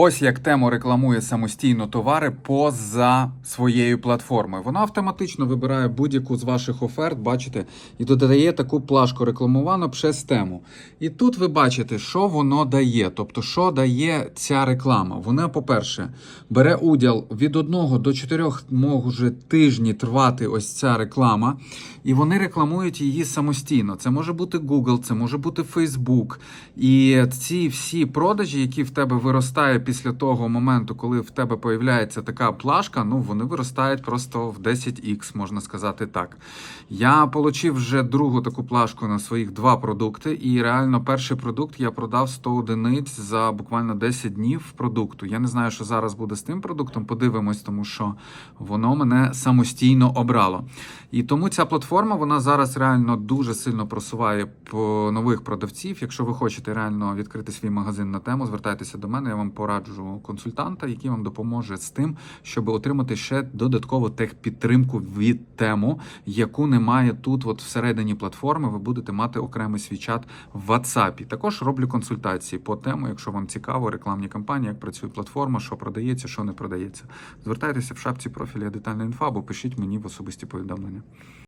Ось як тему рекламує самостійно товари поза своєю платформою. Вона автоматично вибирає будь-яку з ваших оферт, бачите, і додає таку плашку рекламовано через тему. І тут ви бачите, що воно дає. Тобто, що дає ця реклама. Вона, по-перше, бере уділ від одного до чотирьох може тижні тривати ось ця реклама, і вони рекламують її самостійно. Це може бути Google, це може бути Facebook. І ці всі продажі, які в тебе виростають після того моменту, коли в тебе появляється така плашка, ну вони виростають просто в 10х, можна сказати так. Я отримав вже другу таку плашку на своїх два продукти, і реально перший продукт я продав 100 одиниць за буквально 10 днів продукту. Я не знаю, що зараз буде з тим продуктом. Подивимось, тому що воно мене самостійно обрало. І тому ця платформа вона зараз реально дуже сильно просуває по нових продавців. Якщо ви хочете реально відкрити свій магазин на тему, звертайтеся до мене. Я вам пораджу консультанта, який вам допоможе з тим, щоб отримати ще додаткову техпідтримку від тему, яку немає тут, от всередині платформи. Ви будете мати окремий свій чат в WhatsApp. Також роблю консультації по тему, якщо вам цікаво, рекламні кампанії, як працює платформа, що продається, що не продається. Звертайтеся в шапці профіля детальна інфа або пишіть мені в особисті повідомлення.